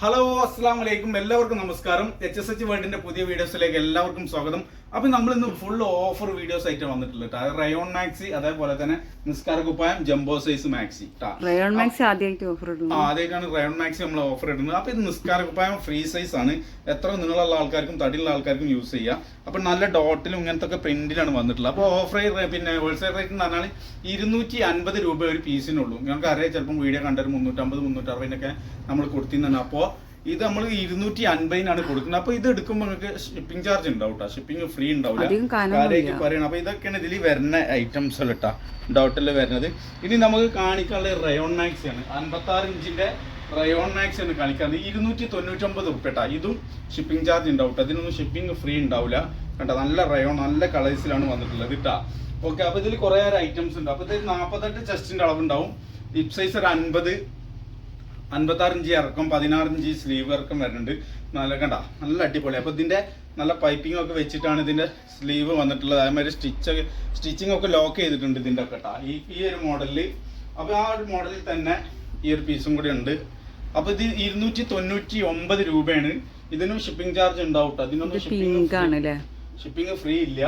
Hello അസ്സാം വലൈക്കും എല്ലാവർക്കും നമസ്കാരം. എച്ച് എസ് എച്ച് വേൾഡിന്റെ പുതിയ വീഡിയോസിലേക്ക് എല്ലാവർക്കും സ്വാഗതം. അപ്പൊ നമ്മൾ ഇന്ന് ഫുൾ ഓഫർ വീഡിയോസ് ആയിട്ട് വന്നിട്ടുള്ളത് കേട്ടോ റയോൺ മാക്സി അതേപോലെ തന്നെ നിസ്കാര കുപ്പായം jumbo size maxi. Rayon max ആദ്യമായിട്ട് ഓഫർ ആ ഇടുന്നു ആദ്യമായിട്ടാണ് റയോൺ മാക്സി നമ്മൾ ഓഫർ ഇടുന്നത്. അപ്പൊ ഇത് നിസ്കാര കുപ്പായം ഫ്രീ സൈസ് ആണ്. എത്ര നീളമുള്ള ആൾക്കാർക്കും തടിയുള്ള ആൾക്കാർക്കും യൂസ് ചെയ്യാം. അപ്പൊ നല്ല ഡോട്ടിലും ഇങ്ങനത്തെ ഒക്കെ പ്രിന്റിലാണ് വന്നിട്ടുള്ളത്. അപ്പോൾ ഓഫർ പിന്നെ ഹോൾസെയിൽ റേറ്റ് എന്ന് പറഞ്ഞാൽ ഇരുന്നൂറ്റി അൻപത് രൂപ ഒരു പീസിനുള്ളൂ ഞങ്ങൾക്ക് അറിയാം ചിലപ്പോൾ വീഡിയോ കണ്ടൊരു മുന്നൂറ്റമ്പത് മുന്നൂറ്ററുപതിനൊക്കെ നമ്മൾ കൊടുത്തിരുന്നാണ് അപ്പോൾ ഇത് നമ്മൾ ഇരുന്നൂറ്റി അൻപതിനാണ് കൊടുക്കുന്നത്. അപ്പൊ ഇത് എടുക്കുമ്പോൾ നിങ്ങൾക്ക് ഷിപ്പിംഗ് ചാർജ് ഉണ്ടാവും കേട്ടോ ഷിപ്പിംഗ് ഫ്രീ ഉണ്ടാവില്ല. കാര്യമായിട്ട് പറയണം. അപ്പൊ ഇതൊക്കെയാണ് ഇതിൽ വരുന്ന ഐറ്റംസ് കേട്ടോ ഡൗട്ടിൽ വരുന്നത്. ഇനി നമുക്ക് കാണിക്കാനുള്ള റയോൺ മാക്സ് ആണ്. അൻപത്തി ആറ് ഇഞ്ചിന്റെ റയോൺ മാക്സ് ആണ് കാണിക്കുന്നത് ഇരുന്നൂറ്റി തൊണ്ണൂറ്റൊമ്പത് ഉറുപ്പേട്ടാ ഇതും ഷിപ്പിംഗ് ചാർജ് ഉണ്ടാവും. അതിനൊന്നും ഷിപ്പിംഗ് ഫ്രീ ഉണ്ടാവില്ല കണ്ടോ നല്ല റയോൺ നല്ല കളേഴ്സിലാണ് വന്നിട്ടുള്ളത് കേട്ടാ ഓക്കെ അപ്പൊ ഇതിൽ കുറെ ഐറ്റംസ് ഉണ്ട്. അപ്പൊ ഇത് നാൽപ്പത്തെട്ട് ചെസ്റ്റിന്റെ അളവുണ്ടാവും. ഹിപ് സൈസ് ഒരു അൻപത് അൻപത്താറ് ഇഞ്ച് ഇറക്കം പതിനാറ് ഇഞ്ച് സ്ലീവ് ഇറക്കം വരുന്നുണ്ട്. നല്ല കണ്ട നല്ല അടിപൊളി. അപ്പൊ ഇതിന്റെ നല്ല പൈപ്പിംഗ് ഒക്കെ വെച്ചിട്ടാണ് ഇതിന്റെ സ്ലീവ് വന്നിട്ടുള്ളത്. അതേമാതിരി സ്റ്റിച്ച് സ്റ്റിച്ചിങ് ഒക്കെ ലോക്ക് ചെയ്തിട്ടുണ്ട് ഇതിന്റെ ഒക്കെ കേട്ടോ ഈ ഈ ഒരു മോഡലിൽ അപ്പോൾ ആ ഒരു മോഡലിൽ തന്നെ ഈ ഒരു പീസും കൂടി ഉണ്ട്. അപ്പോൾ ഇത് ഇരുന്നൂറ്റി തൊണ്ണൂറ്റി ഒമ്പത് രൂപയാണ്. ഇതിനും ഷിപ്പിംഗ് ചാർജ് ഉണ്ടാവും കേട്ടോ ഇതിനൊന്നും ഷിപ്പിംഗ് ഷിപ്പിംഗ് ഫ്രീ ഇല്ല.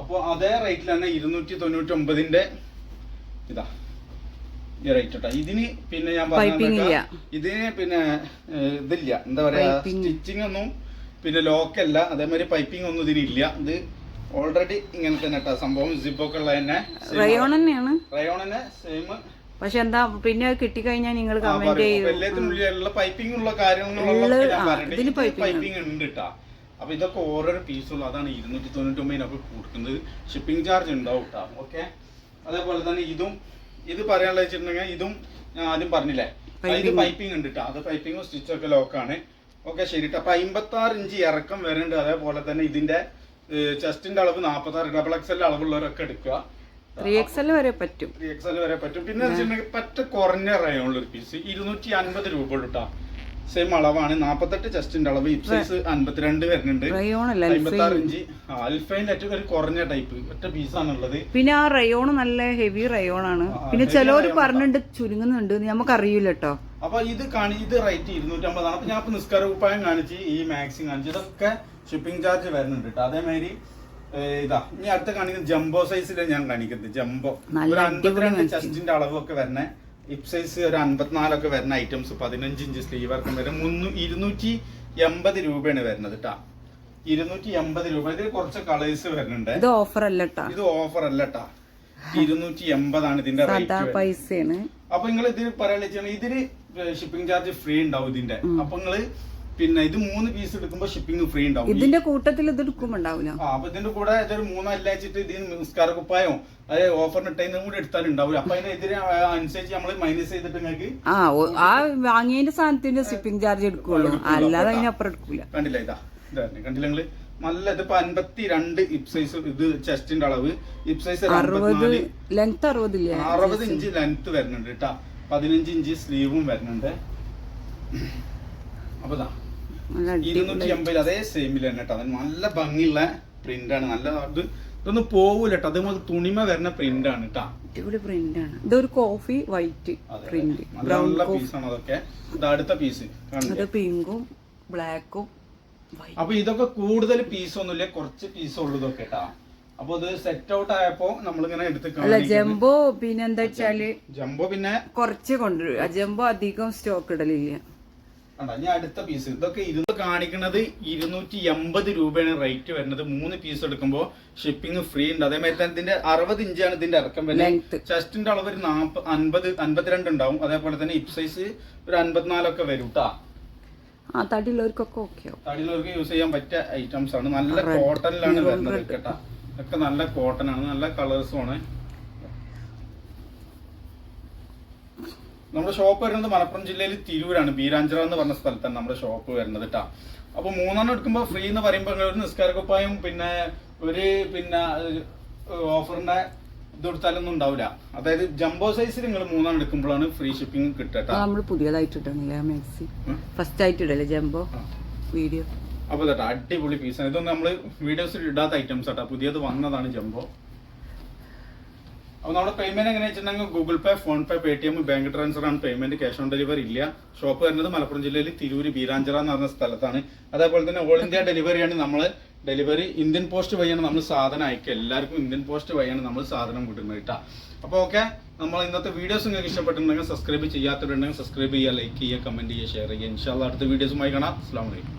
അപ്പോൾ അതേ റേറ്റിൽ തന്നെ ഇരുന്നൂറ്റി തൊണ്ണൂറ്റി ഒമ്പതിന്റെ ഇതാ. ഈ റേറ്റ് കേട്ടോ ഇതിന് പിന്നെ ഞാൻ പറഞ്ഞ ഇതിന് പിന്നെ ഇതില്ല. എന്താ പറയാ. സ്റ്റിച്ചിങ് ഒന്നും പിന്നെ ലോക്കല്ല അതേമാതിരി പൈപ്പിംഗ് ഒന്നും ഇതിനില്ല ഇത് ഓൾറെഡി ഇങ്ങനെ തന്നെ കേട്ടോ സംഭവം സിബൊക്കെ ഉള്ള തന്നെ റയോൺ തന്നെയാണ്. റയോണിനെ സെയിം പക്ഷെ എന്താ പിന്നെ കിട്ടിക്കഴിഞ്ഞാൽ നിങ്ങൾ കമന്റ് ചെയ്യും. എല്ലാത്തിനുള്ളിലുള്ള പൈപ്പിംഗ് ഉള്ള കാര്യങ്ങളുള്ള പൈപ്പിംഗ് ഉണ്ട് കേട്ടാ അപ്പൊ ഇതൊക്കെ ഓരോരോ പീസുള്ള അതാണ് ഇരുന്നൂറ്റി തൊണ്ണൂറ്റി ഒമ്പതിനൊക്കെ കൊടുക്കുന്നത്. ഷിപ്പിംഗ് ചാർജ് ഉണ്ടാവും കേട്ടോ ഓക്കെ അതേപോലെ തന്നെ ഇതും ഇത് പറയാനുള്ള വെച്ചിട്ടുണ്ടെങ്കിൽ ഇതും ഞാൻ ആദ്യം പറഞ്ഞില്ലേ? ഇത് പൈപ്പിംഗ് ഉണ്ട് കേട്ടോ അത് പൈപ്പിംഗും സ്റ്റിച്ച് ഒക്കെ ലോക്കാണ് ഓക്കെ ശരി. അപ്പൊ അമ്പത്തി ആറ് ഇഞ്ച് ഇറക്കം വരുന്നുണ്ട്. അതേപോലെ തന്നെ ഇതിന്റെ ചെസ്റ്റിന്റെ അളവ് നാൽപ്പത്തി ആറ് ഡബിൾ എക്സ് എൽ അളവുള്ളവരൊക്കെ എടുക്കുക. ത്രീ വരെ പറ്റും. ത്രീ വരെ പറ്റും. പിന്നെ പറ്റ കുറഞ്ഞ റയോണുള്ള ഒരു പീസ് ഇരുന്നൂറ്റി അൻപത് രൂപ കേട്ടോ സെയിം അളവാണ്. നാപ്പത്തെട്ട് ചെസ്റ്റിന്റെ അളവ്. ഇപ്സൈസ് അൻപത്തിരണ്ട് വരുന്നുണ്ട്. റയോൺ അല്ല അമ്പത്തി ആറ് ഇഞ്ച്. അൽഫൈന്റെ ഏറ്റവും ഒരു കുറഞ്ഞ ടൈപ്പ് ഒറ്റ പീസാണുള്ളത് പിന്നെ ആ റയോൺ നല്ല ഹെവി റയോൺ ആണ്. പിന്നെ ചിലവര് പറഞ്ഞിട്ടുണ്ട് ചുരുങ്ങുന്നുണ്ട് നമുക്ക് അറിയില്ല കേട്ടോ. അപ്പൊ ഇത് കാണി ഇത് റേറ്റ് ഇരുന്നൂറ്റമ്പതാണ്. അപ്പൊ ഞാൻ ഇപ്പൊ നിസ്കാര ഉപ്പായം കാണിച്ച് ഈ മാക്സിം കാണിച്ച്. ഇതൊക്കെ ഷിപ്പിംഗ് ചാർജ് വരുന്നുണ്ട് കേട്ടോ. അതേമാതിരി ഇതാ. ഇനി അടുത്ത കാണിക്കുന്നത് ജംബോ സൈസിലാണ് ഞാൻ കാണിക്കുന്നത്. ജംബോ ഒരു അൻപത്തിരണ്ട്. ചെസ്റ്റിന്റെ അളവൊക്കെ വരുന്ന. ഹിപ് സൈസ് ഒരു അൻപത്തിനാലൊക്കെ വരുന്ന ഐറ്റംസ് പതിനഞ്ച് ഇഞ്ച് സ്ലീവ് വർക്കും വരും. മുന്നൂ ഇരുന്നൂറ്റി എൺപത് രൂപയാണ് വരുന്നത് കേട്ടാ ഇരുന്നൂറ്റി എൺപത് രൂപ. ഇതിൽ കുറച്ച് കളേഴ്സ് വരുന്നുണ്ട്. ഇത് ഓഫർ അല്ല ഇത് ഓഫർ അല്ല കേട്ടാ ഇരുന്നൂറ്റി എൺപതാണ് ഇതിന്റെ പൈസ പൈസയാണ്. അപ്പൊ നിങ്ങൾ ഇതിൽ പറയാൻ ഇതിന് ഷിപ്പിംഗ് ചാർജ് ഫ്രീ ഉണ്ടാവും ഇതിന്റെ. അപ്പൊ നിങ്ങൾ പിന്നെ ഇത് മൂന്ന് പീസ് എടുക്കുമ്പോൾ ഷിപ്പിംഗ് ഫ്രീ ഉണ്ടാവും. ഇതിന്റെ കൂട്ടത്തിൽ ഇത് എടുക്കുമ്പോണ്ടാവില്ല ആ അപ്പൊ ഇതിന്റെ കൂടെ ഇതൊരു മൂന്നല്ല വെച്ചിട്ട് ഇതിന് നിസ്കാര കുപ്പായോ അതായത് ഓഫറിന് ഇട്ടതിനും കൂടി എടുത്താലും ഉണ്ടാവില്ല അപ്പൊ അതിന് ഇതിന് അനുസരിച്ച് നമ്മൾ മൈനസ് ചെയ്തിട്ട് നിങ്ങൾക്ക് ആ ആ വാങ്ങിയതിന്റെ സാധനത്തിന്റെ ഷിപ്പിംഗ് ചാർജ് എടുക്കുള്ളൂ. അല്ലാതെ അതിനപ്പുറം എടുക്കില്ല കണ്ടില്ല ഇതാ ഇതാ കണ്ടില്ല നിങ്ങൾ? നല്ല ഇതിപ്പോ അൻപത്തി രണ്ട് ഇപ് സൈസ് ഇത് ചെസ്റ്റിന്റെ അളവ്. ഇപ് സൈസ് അറുപത് ലെങ്ത് അറുപത് അറുപത് ഇഞ്ച് ലെങ്ത് വരുന്നുണ്ട് കേട്ടാ. പതിനഞ്ച് ഇഞ്ച് സ്ലീവും വരുന്നുണ്ട്. അപ്പൊ ഇരുന്നൂറ്റി എൺപത് അതേ സെയിമിൽ തന്നെ കേട്ടോ അത് നല്ല ഭംഗിയുള്ള പ്രിന്റ് ആണ്. നല്ല ഇത് ഇതൊന്നും പോവൂല കേട്ടോ അത് നമുക്ക് തുണിമ വരുന്ന പ്രിന്റ് ആണ് കേട്ടോ അടിപൊളി പ്രിന്റ് ആണ്. ഇതൊരു കോഫി വൈറ്റ് പ്രിന്റ് ബ്രൗൺ പീസാണ് അതൊക്കെ. ഇത് അടുത്ത പീസ് അത് പിങ്കും ബ്ലാക്കും അപ്പൊ ഇതൊക്കെ കൂടുതൽ പീസ് ഒന്നുമില്ല. കുറച്ച് പീസ് ഉള്ളൂ ഇതൊക്കെ കേട്ടാ അപ്പൊ ഇത് സെറ്റ് ഔട്ട് ആയപ്പോ നമ്മളിങ്ങനെ എടുത്ത് ജംബോ പിന്നെ എന്താ വെച്ചാൽ ജംബോ പിന്നെ കുറച്ച് കൊണ്ടുവരും. ജംബോ അധികം സ്റ്റോക്ക് ഇടലില്ല. കണ്ടോ ഞാൻ അടുത്ത പീസ് ഇതൊക്കെ ഇരുന്ന് കാണിക്കുന്നത് ഇരുന്നൂറ്റി എൺപത് രൂപയാണ് റേറ്റ് വരുന്നത്. മൂന്ന് പീസ് എടുക്കുമ്പോൾ ഷിപ്പിംഗ് ഫ്രീ ഉണ്ട്. അതേമാതിരി തന്നെ ഇതിന്റെ അറുപത് ഇഞ്ചാണ് ഇതിന്റെ ഇറക്കം. വരുന്നത്. ചെസ്റ്റിന്റെ അളവ് ഒരു അൻപത് അൻപത്തിരണ്ട് ഉണ്ടാവും. അതേപോലെ തന്നെ ഹിപ് സൈസ് ഒരു അൻപത്തിനാലൊക്കെ വരും കേട്ടാ തടിയുള്ളവർക്കൊക്കെ ഓക്കെ തടിയുള്ളവർക്ക് യൂസ് ചെയ്യാൻ പറ്റിയ ഐറ്റംസ് ആണ്. നല്ല കോട്ടണിലാണ് വരുന്നത്. കേട്ടാ. ഒക്കെ നല്ല കോട്ടൺ ആണ്. നല്ല കളേഴ്സും ആണ്. നമ്മുടെ ഷോപ്പ് വരുന്നത് മലപ്പുറം ജില്ലയിൽ തിരൂരാണ്. ബീരാഞ്ചിറ എന്ന് പറഞ്ഞ സ്ഥലത്താണ് നമ്മുടെ ഷോപ്പ് വരുന്നത് കേട്ടാ അപ്പൊ മൂന്നെണ്ണം എടുക്കുമ്പോൾ ഫ്രീ എന്ന് പറയുമ്പോൾ ഒരു നിസ്കാരക്കുപ്പായും പിന്നെ ഒരു പിന്നെ ഓഫറിന്റെ ഇത് കൊടുത്താലൊന്നും ഉണ്ടാവില്ല അതായത് ജംബോ സൈസിൽ നിങ്ങൾ മൂന്നെണ്ണം എടുക്കുമ്പോഴാണ് ഫ്രീ ഷിപ്പിംഗ് കിട്ടട്ടാ നമ്മൾ മാക്സി? ഫസ്റ്റ് ജംബോ വീഡിയോ അപ്പൊ കേട്ടോ അടിപൊളി പീസാണ് ഇതൊന്നും നമ്മൾ വീഡിയോസിൽ ഇടാത്ത ഐറ്റംസ് ആട്ടാ പുതിയത് വന്നതാണ് ജംബോ അപ്പോൾ നമ്മുടെ പേയ്മെന്റ് എങ്ങനെ വെച്ചിട്ടുണ്ടെങ്കിൽ Google Pay PhonePe Paytm bank transfer ആണ്. പേയ്മെന്റ് ക്യാഷ് ഓൺ ഡെലിവറി ഇല്ല. ഷോപ്പ് വരുന്നത് മലപ്പുറം ജില്ലയിൽ തിരൂര് ബീരാഞ്ചിറ എന്ന് പറഞ്ഞ സ്ഥലത്താണ്. അതേപോലെ തന്നെ ഓൾ ഇന്ത്യ ഡെലിവറിയാണ് നമ്മൾ ഡെലിവറി ഇന്ത്യൻ പോസ്റ്റ് വഴിയാണ് നമ്മൾ സാധനം അയക്കുക. എല്ലാവർക്കും ഇന്ത്യൻ പോസ്റ്റ് വഴിയാണ് നമ്മൾ സാധനം വിടുന്നത് കേട്ടോ അപ്പോൾ ഓക്കെ നമ്മൾ ഇന്നത്തെ വീഡിയോസ് നിങ്ങൾക്ക് ഇഷ്ടപ്പെട്ടിട്ടുണ്ടെങ്കിൽ സബ്സ്ക്രൈബ് ചെയ്യാത്തവരുണ്ടെങ്കിൽ സബ്സ്ക്രൈബ് ചെയ്യുക ലൈക്ക് ചെയ്യുക കമന്റ് ചെയ്യുക ഷെയർ ചെയ്യുക. ഇൻഷാല്ല അടുത്ത വീഡിയോസുമായി കാണാം. അസ്സാം വലൈക്കും